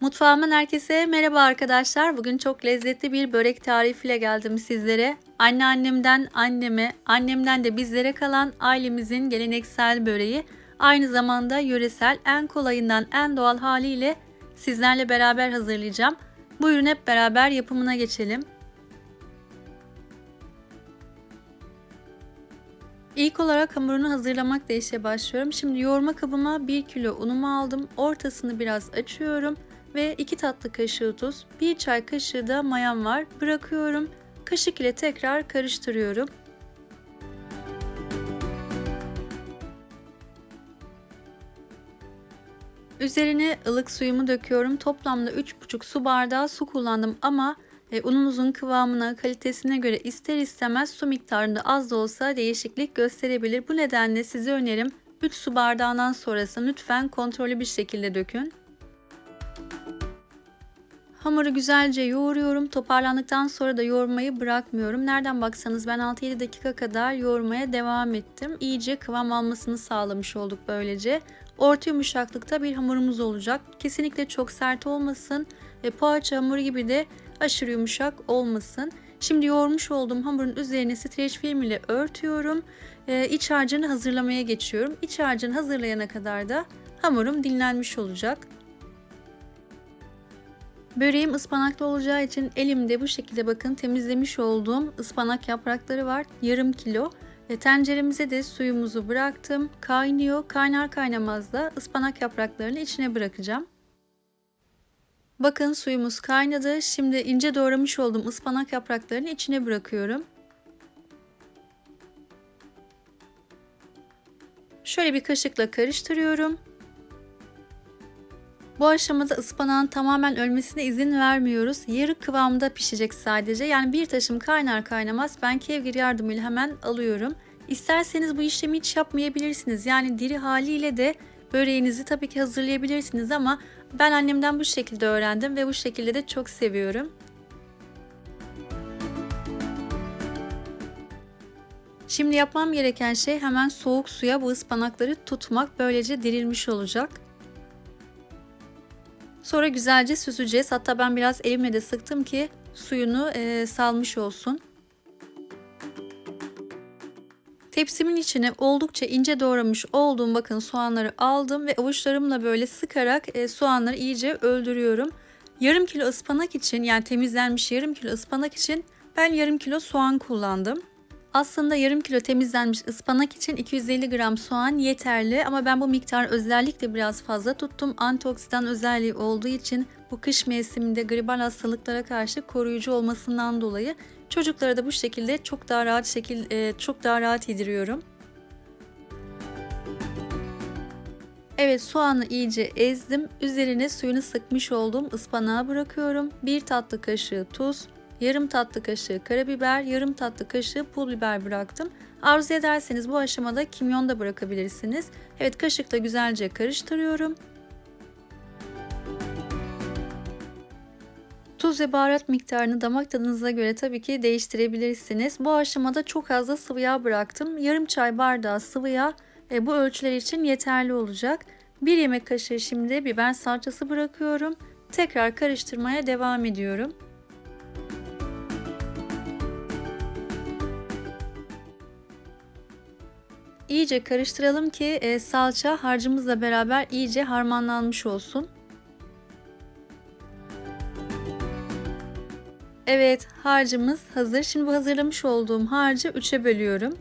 Mutfağımın herkese merhaba arkadaşlar. Bugün çok lezzetli bir börek tarifiyle geldim sizlere. Anneannemden anneme, annemden de bizlere kalan ailemizin geleneksel böreği. Aynı zamanda yöresel en kolayından en doğal haliyle sizlerle beraber hazırlayacağım. Buyurun hep beraber yapımına geçelim. İlk olarak hamurunu hazırlamakla işe başlıyorum. Şimdi yoğurma kabıma 1 kilo unumu aldım. Ortasını biraz açıyorum ve 2 tatlı kaşığı tuz, 1 çay kaşığı da mayam var. Bırakıyorum. Kaşık ile tekrar karıştırıyorum. Üzerine ılık suyumu döküyorum. Toplamda 3,5 su bardağı su kullandım ama e, ununuzun kıvamına, kalitesine göre ister istemez su miktarında az da olsa değişiklik gösterebilir. Bu nedenle size önerim 3 su bardağından sonrası lütfen kontrollü bir şekilde dökün. Hamuru güzelce yoğuruyorum. Toparlandıktan sonra da yoğurmayı bırakmıyorum. Nereden baksanız ben 6-7 dakika kadar yoğurmaya devam ettim. İyice kıvam almasını sağlamış olduk böylece. Orta yumuşaklıkta bir hamurumuz olacak. Kesinlikle çok sert olmasın. Ve poğaça hamuru gibi de aşırı yumuşak olmasın. Şimdi yoğurmuş olduğum hamurun üzerine streç film ile örtüyorum. Ee, iç harcını hazırlamaya geçiyorum. İç harcını hazırlayana kadar da hamurum dinlenmiş olacak. Böreğim ıspanaklı olacağı için elimde bu şekilde bakın temizlemiş olduğum ıspanak yaprakları var. Yarım kilo. Ve tenceremize de suyumuzu bıraktım. Kaynıyor. Kaynar kaynamaz da ıspanak yapraklarını içine bırakacağım. Bakın suyumuz kaynadı. Şimdi ince doğramış olduğum ıspanak yapraklarını içine bırakıyorum. Şöyle bir kaşıkla karıştırıyorum. Bu aşamada ıspanağın tamamen ölmesine izin vermiyoruz. Yarı kıvamda pişecek sadece. Yani bir taşım kaynar kaynamaz ben kevgir yardımıyla hemen alıyorum. İsterseniz bu işlemi hiç yapmayabilirsiniz. Yani diri haliyle de böreğinizi tabii ki hazırlayabilirsiniz ama ben annemden bu şekilde öğrendim ve bu şekilde de çok seviyorum. Şimdi yapmam gereken şey hemen soğuk suya bu ıspanakları tutmak. Böylece dirilmiş olacak. Sonra güzelce süzeceğiz. Hatta ben biraz elimle de sıktım ki suyunu e, salmış olsun. Tepsimin içine oldukça ince doğramış olduğum bakın soğanları aldım ve avuçlarımla böyle sıkarak e, soğanları iyice öldürüyorum. Yarım kilo ıspanak için yani temizlenmiş yarım kilo ıspanak için ben yarım kilo soğan kullandım. Aslında yarım kilo temizlenmiş ıspanak için 250 gram soğan yeterli ama ben bu miktar özellikle biraz fazla tuttum. Antioksidan özelliği olduğu için bu kış mevsiminde gribal hastalıklara karşı koruyucu olmasından dolayı çocuklara da bu şekilde çok daha rahat şekil e, çok daha rahat yediriyorum. Evet soğanı iyice ezdim. Üzerine suyunu sıkmış olduğum ıspanağı bırakıyorum. Bir tatlı kaşığı tuz, yarım tatlı kaşığı karabiber, yarım tatlı kaşığı pul biber bıraktım. Arzu ederseniz bu aşamada kimyon da bırakabilirsiniz. Evet kaşıkla güzelce karıştırıyorum. Tuz ve baharat miktarını damak tadınıza göre tabii ki değiştirebilirsiniz. Bu aşamada çok az da sıvı yağ bıraktım. Yarım çay bardağı sıvı yağ e, bu ölçüler için yeterli olacak. Bir yemek kaşığı şimdi biber salçası bırakıyorum. Tekrar karıştırmaya devam ediyorum. İyice karıştıralım ki e, salça harcımızla beraber iyice harmanlanmış olsun. Evet harcımız hazır. Şimdi bu hazırlamış olduğum harcı 3'e bölüyorum.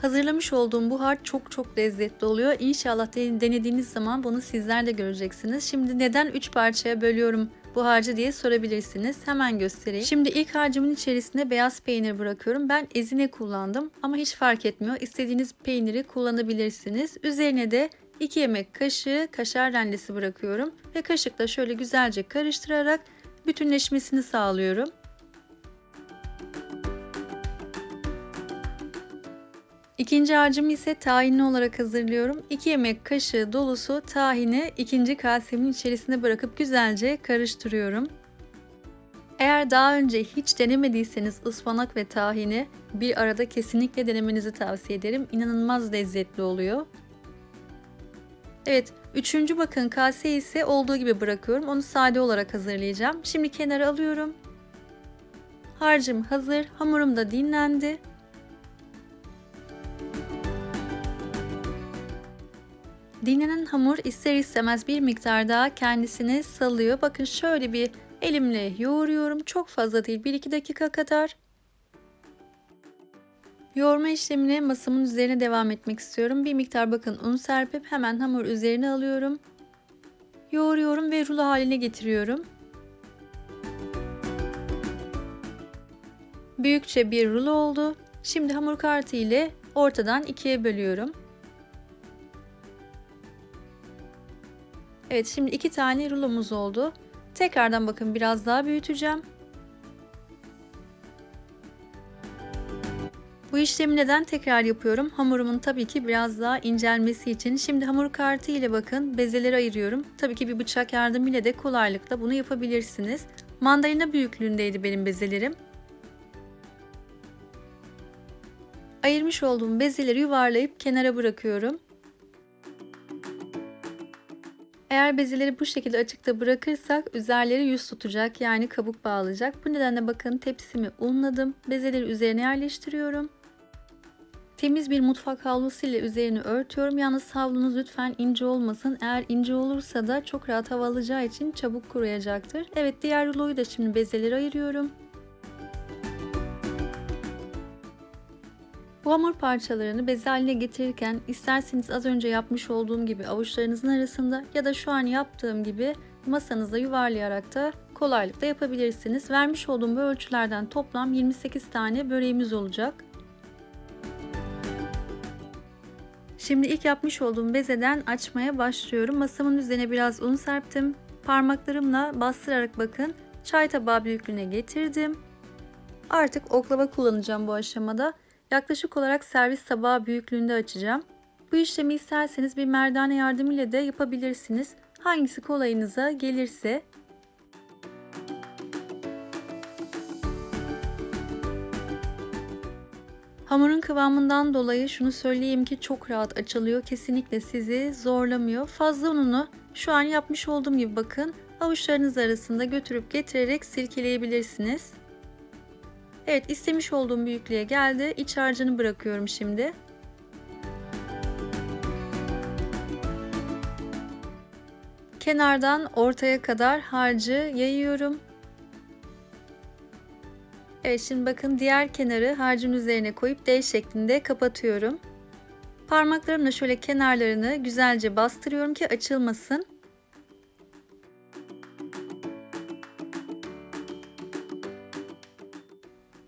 Hazırlamış olduğum bu harç çok çok lezzetli oluyor. İnşallah denediğiniz zaman bunu sizler de göreceksiniz. Şimdi neden 3 parçaya bölüyorum bu harcı diye sorabilirsiniz. Hemen göstereyim. Şimdi ilk harcımın içerisine beyaz peynir bırakıyorum. Ben ezine kullandım ama hiç fark etmiyor. İstediğiniz peyniri kullanabilirsiniz. Üzerine de 2 yemek kaşığı kaşar rendesi bırakıyorum ve kaşıkla şöyle güzelce karıştırarak bütünleşmesini sağlıyorum. İkinci harcımı ise tahinli olarak hazırlıyorum. 2 yemek kaşığı dolusu tahini ikinci kasemin içerisine bırakıp güzelce karıştırıyorum. Eğer daha önce hiç denemediyseniz ıspanak ve tahini bir arada kesinlikle denemenizi tavsiye ederim. İnanılmaz lezzetli oluyor. Evet, üçüncü bakın kase ise olduğu gibi bırakıyorum. Onu sade olarak hazırlayacağım. Şimdi kenara alıyorum. Harcım hazır, hamurum da dinlendi. Dinlenen hamur ister istemez bir miktar daha kendisini salıyor. Bakın şöyle bir elimle yoğuruyorum. Çok fazla değil, 1-2 dakika kadar. Yoğurma işlemine masamın üzerine devam etmek istiyorum. Bir miktar bakın un serpip hemen hamur üzerine alıyorum. Yoğuruyorum ve rulo haline getiriyorum. Büyükçe bir rulo oldu. Şimdi hamur kartı ile ortadan ikiye bölüyorum. Evet şimdi iki tane rulomuz oldu. Tekrardan bakın biraz daha büyüteceğim. Bu işlemi neden tekrar yapıyorum? Hamurumun tabii ki biraz daha incelmesi için. Şimdi hamur kartı ile bakın bezeleri ayırıyorum. Tabii ki bir bıçak yardımıyla de kolaylıkla bunu yapabilirsiniz. Mandalina büyüklüğündeydi benim bezelerim. Ayırmış olduğum bezeleri yuvarlayıp kenara bırakıyorum. Eğer bezeleri bu şekilde açıkta bırakırsak üzerleri yüz tutacak yani kabuk bağlayacak. Bu nedenle bakın tepsimi unladım. Bezeleri üzerine yerleştiriyorum. Temiz bir mutfak havlusu ile üzerini örtüyorum. Yalnız havlunuz lütfen ince olmasın. Eğer ince olursa da çok rahat hava alacağı için çabuk kuruyacaktır. Evet diğer ruloyu da şimdi bezeleri ayırıyorum. Bu hamur parçalarını beze haline getirirken isterseniz az önce yapmış olduğum gibi avuçlarınızın arasında ya da şu an yaptığım gibi masanızda yuvarlayarak da kolaylıkla yapabilirsiniz. Vermiş olduğum bu ölçülerden toplam 28 tane böreğimiz olacak. Şimdi ilk yapmış olduğum bezeden açmaya başlıyorum. Masamın üzerine biraz un serptim. Parmaklarımla bastırarak bakın çay tabağı büyüklüğüne getirdim. Artık oklava kullanacağım bu aşamada. Yaklaşık olarak servis tabağı büyüklüğünde açacağım. Bu işlemi isterseniz bir merdane yardımıyla da yapabilirsiniz. Hangisi kolayınıza gelirse. Hamurun kıvamından dolayı şunu söyleyeyim ki çok rahat açılıyor. Kesinlikle sizi zorlamıyor. Fazla ununu şu an yapmış olduğum gibi bakın avuçlarınız arasında götürüp getirerek silkeleyebilirsiniz. Evet istemiş olduğum büyüklüğe geldi. İç harcını bırakıyorum şimdi. Kenardan ortaya kadar harcı yayıyorum. Evet şimdi bakın diğer kenarı harcın üzerine koyup D şeklinde kapatıyorum. Parmaklarımla şöyle kenarlarını güzelce bastırıyorum ki açılmasın.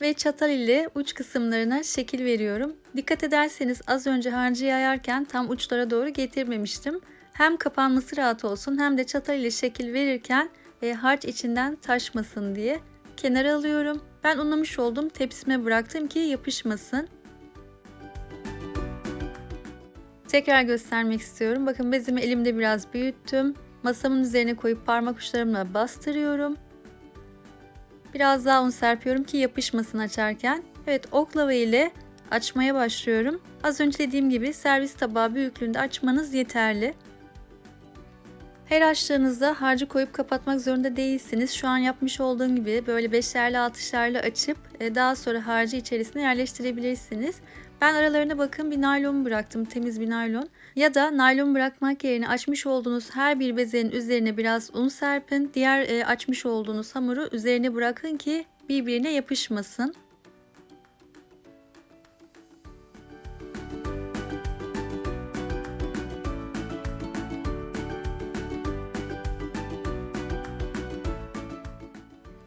Ve çatal ile uç kısımlarına şekil veriyorum. Dikkat ederseniz az önce harcı yayarken tam uçlara doğru getirmemiştim. Hem kapanması rahat olsun hem de çatal ile şekil verirken e, harç içinden taşmasın diye kenara alıyorum. Ben unlamış oldum tepsime bıraktım ki yapışmasın. Tekrar göstermek istiyorum. Bakın bezimi elimde biraz büyüttüm. Masamın üzerine koyup parmak uçlarımla bastırıyorum. Biraz daha un serpiyorum ki yapışmasın açarken. Evet oklava ile açmaya başlıyorum. Az önce dediğim gibi servis tabağı büyüklüğünde açmanız yeterli. Her açtığınızda harcı koyup kapatmak zorunda değilsiniz. Şu an yapmış olduğum gibi böyle beşerli altışlarla açıp e, daha sonra harcı içerisine yerleştirebilirsiniz. Ben aralarına bakın bir naylon bıraktım, temiz bir naylon. Ya da naylon bırakmak yerine açmış olduğunuz her bir bezenin üzerine biraz un serpin. Diğer e, açmış olduğunuz hamuru üzerine bırakın ki birbirine yapışmasın.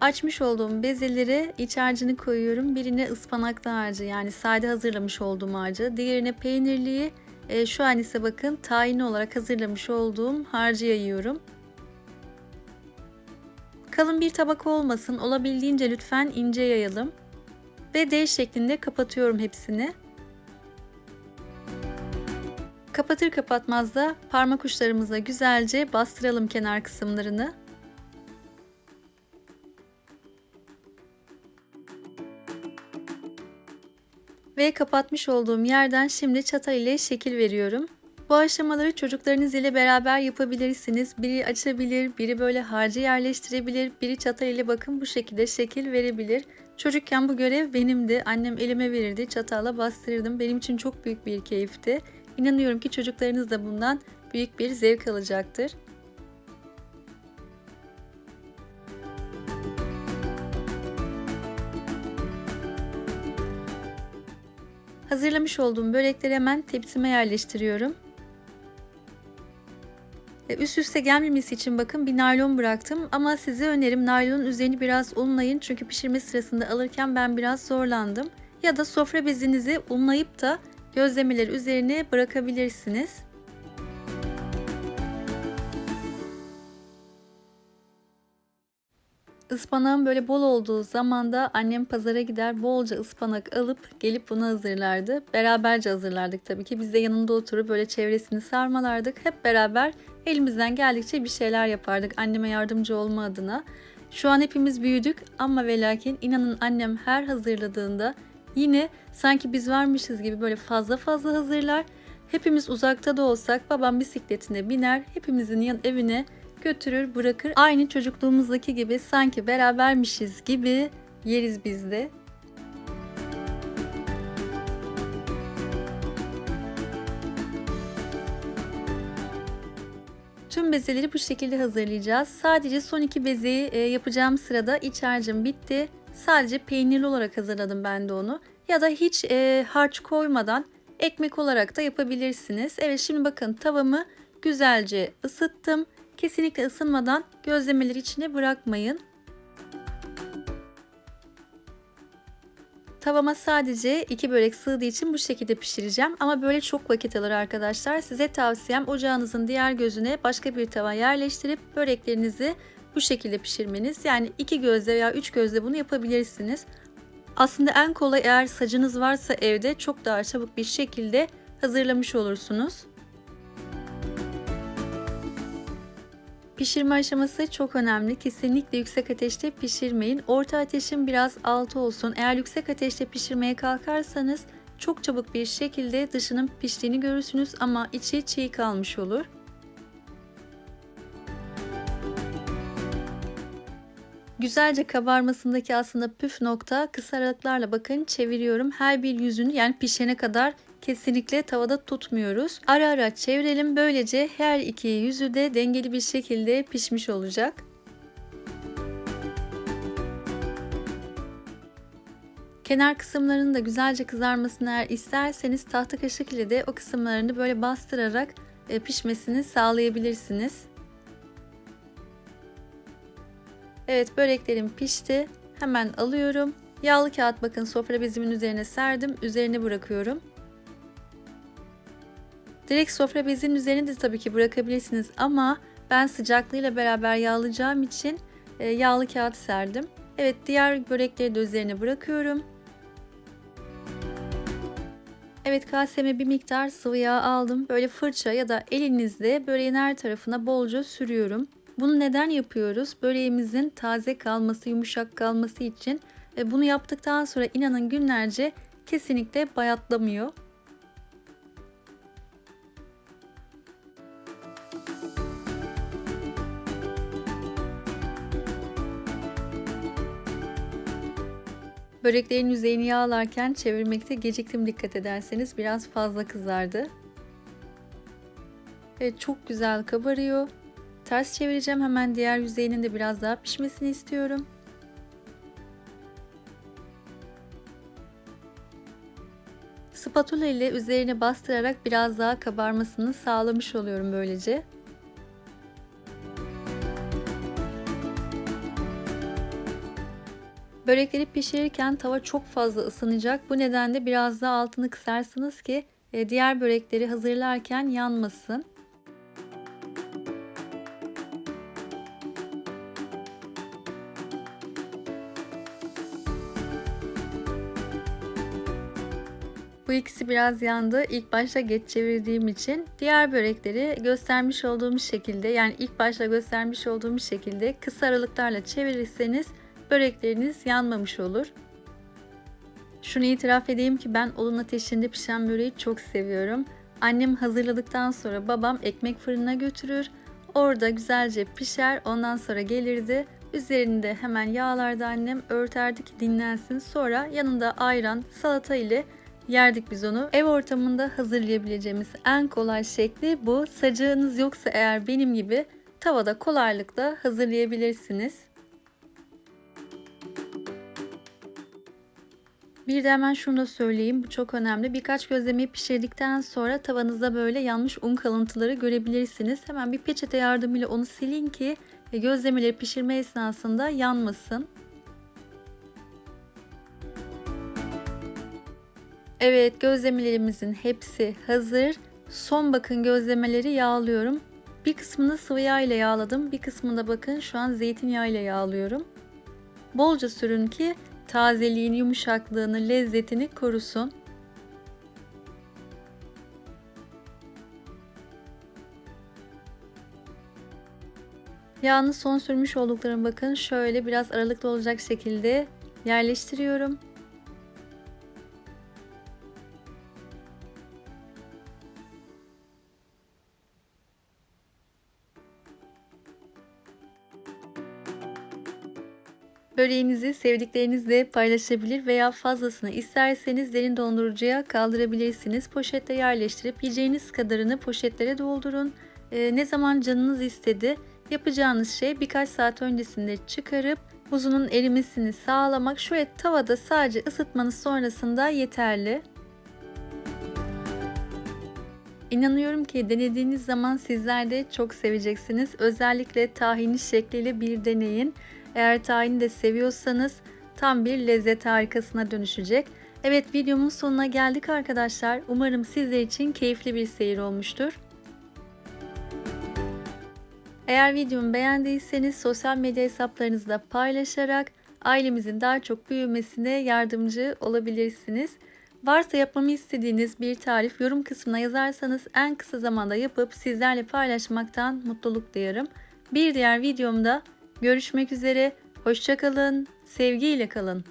Açmış olduğum bezeleri iç harcını koyuyorum. Birine ıspanaklı harcı yani sade hazırlamış olduğum harcı. Diğerine peynirliği. E, şu an ise bakın tahin olarak hazırlamış olduğum harcı yayıyorum. Kalın bir tabak olmasın. Olabildiğince lütfen ince yayalım. Ve D şeklinde kapatıyorum hepsini. Kapatır kapatmaz da parmak uçlarımızla güzelce bastıralım kenar kısımlarını. Ve kapatmış olduğum yerden şimdi çatal ile şekil veriyorum. Bu aşamaları çocuklarınız ile beraber yapabilirsiniz. Biri açabilir, biri böyle harcı yerleştirebilir, biri çatal ile bakın bu şekilde şekil verebilir. Çocukken bu görev benimdi. Annem elime verirdi, çatalla bastırırdım. Benim için çok büyük bir keyifti. İnanıyorum ki çocuklarınız da bundan büyük bir zevk alacaktır. Hazırlamış olduğum börekleri hemen tepsime yerleştiriyorum. Üst üste gelmemesi için bakın bir naylon bıraktım ama size önerim naylonun üzerini biraz unlayın çünkü pişirme sırasında alırken ben biraz zorlandım. Ya da sofra bezinizi unlayıp da gözlemeleri üzerine bırakabilirsiniz. Ispanağın böyle bol olduğu zamanda annem pazara gider bolca ıspanak alıp gelip bunu hazırlardı. Beraberce hazırlardık tabii ki. Biz de yanında oturup böyle çevresini sarmalardık. Hep beraber elimizden geldikçe bir şeyler yapardık anneme yardımcı olma adına. Şu an hepimiz büyüdük ama ve lakin inanın annem her hazırladığında yine sanki biz varmışız gibi böyle fazla fazla hazırlar. Hepimiz uzakta da olsak babam bisikletine biner, hepimizin yan evine götürür bırakır. Aynı çocukluğumuzdaki gibi sanki berabermişiz gibi yeriz biz de. Tüm bezeleri bu şekilde hazırlayacağız. Sadece son iki bezeyi e, yapacağım sırada iç harcım bitti. Sadece peynirli olarak hazırladım ben de onu. Ya da hiç e, harç koymadan ekmek olarak da yapabilirsiniz. Evet şimdi bakın tavamı güzelce ısıttım. Kesinlikle ısınmadan gözlemeleri içine bırakmayın. Tavama sadece iki börek sığdığı için bu şekilde pişireceğim. Ama böyle çok vakit alır arkadaşlar. Size tavsiyem ocağınızın diğer gözüne başka bir tava yerleştirip böreklerinizi bu şekilde pişirmeniz. Yani iki gözle veya üç gözle bunu yapabilirsiniz. Aslında en kolay eğer sacınız varsa evde çok daha çabuk bir şekilde hazırlamış olursunuz. Pişirme aşaması çok önemli. Kesinlikle yüksek ateşte pişirmeyin. Orta ateşin biraz altı olsun. Eğer yüksek ateşte pişirmeye kalkarsanız çok çabuk bir şekilde dışının piştiğini görürsünüz ama içi çiğ kalmış olur. Güzelce kabarmasındaki aslında püf nokta kısa aralıklarla bakın çeviriyorum. Her bir yüzünü yani pişene kadar kesinlikle tavada tutmuyoruz. Ara ara çevirelim. Böylece her iki yüzü de dengeli bir şekilde pişmiş olacak. Kenar kısımlarının da güzelce kızarmasını eğer isterseniz tahta kaşık ile de o kısımlarını böyle bastırarak e, pişmesini sağlayabilirsiniz. Evet böreklerim pişti. Hemen alıyorum. Yağlı kağıt bakın sofra bezimin üzerine serdim. Üzerine bırakıyorum. Direkt sofra bezinin üzerine de tabii ki bırakabilirsiniz ama ben sıcaklığıyla beraber yağlayacağım için e, yağlı kağıt serdim. Evet diğer börekleri de üzerine bırakıyorum. Evet kaseme bir miktar sıvı yağ aldım. Böyle fırça ya da elinizle böreğin her tarafına bolca sürüyorum. Bunu neden yapıyoruz? Böreğimizin taze kalması, yumuşak kalması için. Ve bunu yaptıktan sonra inanın günlerce kesinlikle bayatlamıyor. Böreklerin yüzeyini yağlarken çevirmekte geciktim dikkat ederseniz biraz fazla kızardı. Evet çok güzel kabarıyor. Ters çevireceğim hemen diğer yüzeyinin de biraz daha pişmesini istiyorum. Spatula ile üzerine bastırarak biraz daha kabarmasını sağlamış oluyorum böylece. Börekleri pişirirken tava çok fazla ısınacak. Bu nedenle biraz daha altını kısarsınız ki e, diğer börekleri hazırlarken yanmasın. Bu ikisi biraz yandı. İlk başta geç çevirdiğim için. Diğer börekleri göstermiş olduğum şekilde yani ilk başta göstermiş olduğum şekilde kısa aralıklarla çevirirseniz börekleriniz yanmamış olur. Şunu itiraf edeyim ki ben odun ateşinde pişen böreği çok seviyorum. Annem hazırladıktan sonra babam ekmek fırına götürür. Orada güzelce pişer. Ondan sonra gelirdi. Üzerinde hemen yağlardı annem örterdi ki dinlensin. Sonra yanında ayran, salata ile yerdik biz onu. Ev ortamında hazırlayabileceğimiz en kolay şekli bu. Sacığınız yoksa eğer benim gibi tavada kolaylıkla hazırlayabilirsiniz. Bir de hemen şunu da söyleyeyim. Bu çok önemli. Birkaç gözlemeyi pişirdikten sonra tavanızda böyle yanmış un kalıntıları görebilirsiniz. Hemen bir peçete yardımıyla onu silin ki gözlemeleri pişirme esnasında yanmasın. Evet gözlemelerimizin hepsi hazır. Son bakın gözlemeleri yağlıyorum. Bir kısmını sıvı yağ ile yağladım. Bir kısmını da bakın şu an zeytinyağı ile yağlıyorum. Bolca sürün ki tazeliğini, yumuşaklığını, lezzetini korusun. Yağını son sürmüş olduklarım bakın şöyle biraz aralıklı olacak şekilde yerleştiriyorum. Böreğinizi sevdiklerinizle paylaşabilir veya fazlasını isterseniz derin dondurucuya kaldırabilirsiniz. Poşette yerleştirip yiyeceğiniz kadarını poşetlere doldurun. Ee, ne zaman canınız istedi yapacağınız şey birkaç saat öncesinde çıkarıp buzunun erimesini sağlamak. Şu et tavada sadece ısıtmanız sonrasında yeterli. İnanıyorum ki denediğiniz zaman sizler de çok seveceksiniz. Özellikle tahini şekliyle bir deneyin. Eğer tahini de seviyorsanız tam bir lezzet harikasına dönüşecek. Evet videomun sonuna geldik arkadaşlar. Umarım sizler için keyifli bir seyir olmuştur. Eğer videomu beğendiyseniz sosyal medya hesaplarınızda paylaşarak ailemizin daha çok büyümesine yardımcı olabilirsiniz. Varsa yapmamı istediğiniz bir tarif yorum kısmına yazarsanız en kısa zamanda yapıp sizlerle paylaşmaktan mutluluk duyarım. Bir diğer videomda görüşmek üzere. Hoşçakalın, sevgiyle kalın.